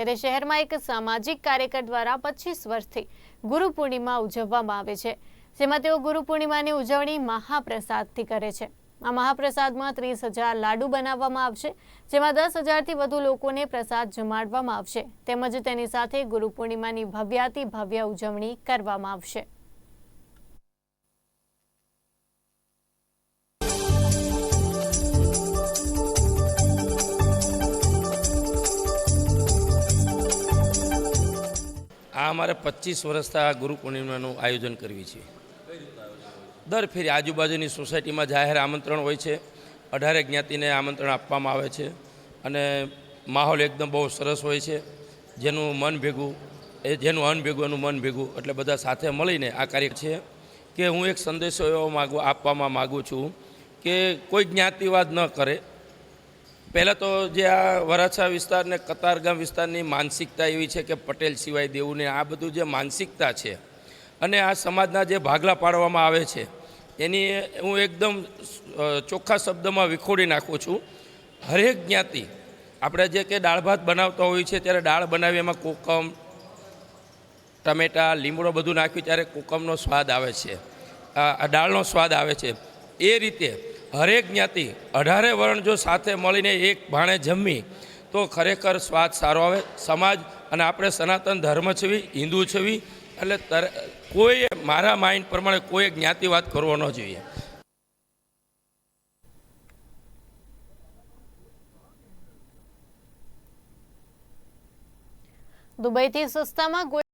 ત્યારે શહેરમાં એક સામાજિક કાર્યકર દ્વારા પચીસ વર્ષથી ગુરુ પૂર્ણિમા ઉજવવામાં આવે છે, જેમાં તેઓ ગુરુ પૂર્ણિમાની ઉજવણી મહાપ્રસાદથી કરે છે. આ મહાપ્રસાદમાં ત્રીસ હજાર લાડુ બનાવવામાં આવશે, જેમાં દસ હજારથી વધુ લોકોને પ્રસાદ જમાડવામાં આવશે, તેમજ તેની સાથે ગુરુ પૂર્ણિમાની ભવ્યાતિ ભવ્ય ઉજવણી કરવામાં આવશે. આ અમારે પચીસ વર્ષથી આ ગુરુ પૂર્ણિમાનું આયોજન કરવી છે. દર ફેરી આજુબાજુની સોસાયટીમાં જાહેર આમંત્રણ હોય છે, અઢારે જ્ઞાતિને આમંત્રણ આપવામાં આવે છે અને માહોલ એકદમ બહુ સરસ હોય છે, જેનું મન ભેગું, એ જેનું અન ભેગું, એનું મન ભેગું, એટલે બધા સાથે મળીને આ કાર્ય છે કે હું એક સંદેશો એવો માગું આપવામાં માગું છું કે કોઈ જ્ઞાતિવાદ ન કરે પહેલાં તો જે આ વરાછા વિસ્તાર ને કતારગામ વિસ્તારની માનસિકતા એવી છે કે પટેલ સિવાય દેવું ને આ બધું જે માનસિકતા છે અને આ સમાજના જે ભાગલા પાડવામાં આવે છે, એની હું એકદમ ચોખ્ખા શબ્દમાં વિખોડી નાખું છું. હરેક જ્ઞાતિ આપણે જે કે દાળ ભાત બનાવતા હોઈએ છીએ ત્યારે દાળ બનાવી એમાં કોકમ, ટમેટા, લીમડો બધું નાખ્યું ત્યારે કોકમનો સ્વાદ આવે છે. આ દાળનો સ્વાદ આવે છે. એ રીતે હરેક જ્ઞાતિ અઢારે વર્ણ જો સાથે મળીને એક ભાણે જમી તો ખરેખર સ્વાદ સારો આવે. સમાજ અને આપણે સનાતન ધર્મ છવી, હિન્દુ છવી, એટલે તર કોઈ મારા માઇન્ડ પ્રમાણે કોઈ જ્ઞાતિવાદ કરવો ન જોઈએ. દુબઈથી સસ્તામાં